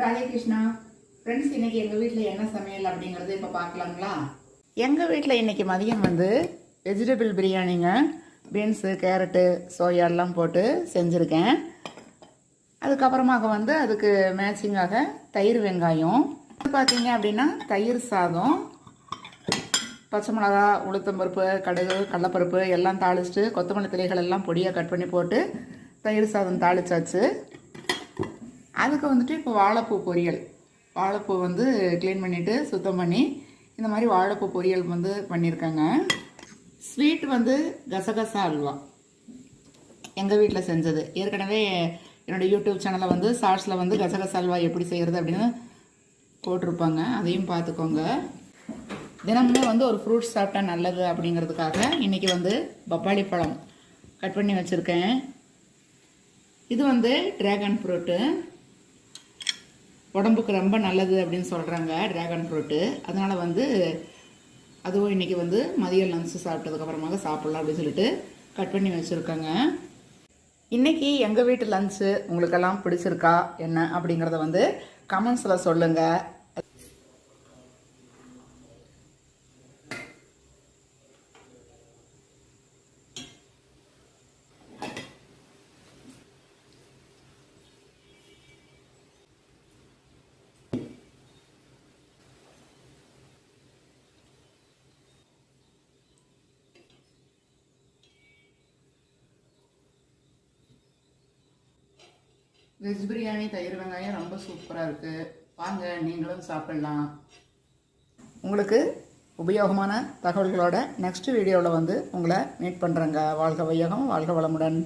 Raje Krishna friends இன்னைக்கு எங்கள் வீட்டில் என்ன சமையல் அப்படிங்கிறது இப்போ பார்க்கலாங்களா? எங்கள் வீட்டில் இன்னைக்கு மதியம் வந்து வெஜிடபிள் பிரியாணிங்க பீன்ஸு கேரட்டு சோயா எல்லாம் போட்டு செஞ்சுருக்கேன். அதுக்கப்புறமாக வந்து அதுக்கு மேட்சிங்காக தயிர் வெங்காயம். பார்த்தீங்க அப்படின்னா தயிர் சாதம் பச்சை மிளகா உளுத்தம்பருப்பு கடுகு கடலப்பருப்பு எல்லாம் தாளிச்சிட்டு கொத்தமல்லி திரைகள் எல்லாம் பொடியாக கட் பண்ணி போட்டு தயிர் சாதம் தாளிச்சாச்சு. அதுக்கு வந்துட்டு இப்போ வாழைப்பூ பொரியல். வாழைப்பூ வந்து க்ளீன் பண்ணிவிட்டு சுத்தம் பண்ணி இந்த மாதிரி வாழைப்பூ பொரியல் வந்து பண்ணியிருக்காங்க ஸ்வீட் வந்து கசகசா அல்வா. எங்கள் வீட்டில் செஞ்சது. ஏற்கனவே என்னோடய யூடியூப் சேனலில் வந்து ஷார்ட்ஸில் வந்து கசகசா அல்வா எப்படி செய்கிறது அப்படின்னு போட்டிருப்பாங்க. அதையும் பார்த்துக்கோங்க. தினமுமே வந்து ஒரு ஃப்ரூட்ஸ் சாப்பிட்டா நல்லது அப்படிங்கிறதுக்காக இன்றைக்கி வந்து பப்பாளி பழம் கட் பண்ணி வச்சுருக்கேன். இது வந்து ட்ராகன் ஃப்ரூட்டு உடம்புக்கு ரொம்ப நல்லது அப்படின்னு சொல்கிறாங்க ட்ராகன் ஃப்ரூட்டு அதனால் வந்து அதுவும் இன்றைக்கி வந்து மதிய லன்ச்சு சாப்பிட்டதுக்கப்புறமாக சாப்பிட்லாம் அப்படின்னு சொல்லிட்டு கட் பண்ணி வச்சுருக்கேங்க. இன்றைக்கி எங்கள் வீட்டு லன்ச்சு உங்களுக்கெல்லாம் பிடிச்சிருக்கா என்ன அப்படிங்கிறத வந்து கமெண்ட்ஸில் சொல்லுங்கள் வெஜ் பிரியாணி தயிர் வெங்காயம் ரொம்ப சூப்பராக இருக்குது வாங்க நீங்களும் சாப்பிடலாம். உங்களுக்கு உபயோகமான தகவல்களோட நெக்ஸ்ட் வீடியோவில் வந்து உங்களை மீட் பண்ணுறேங்க வாழ்க வையகம் வாழ்க வளமுடன்.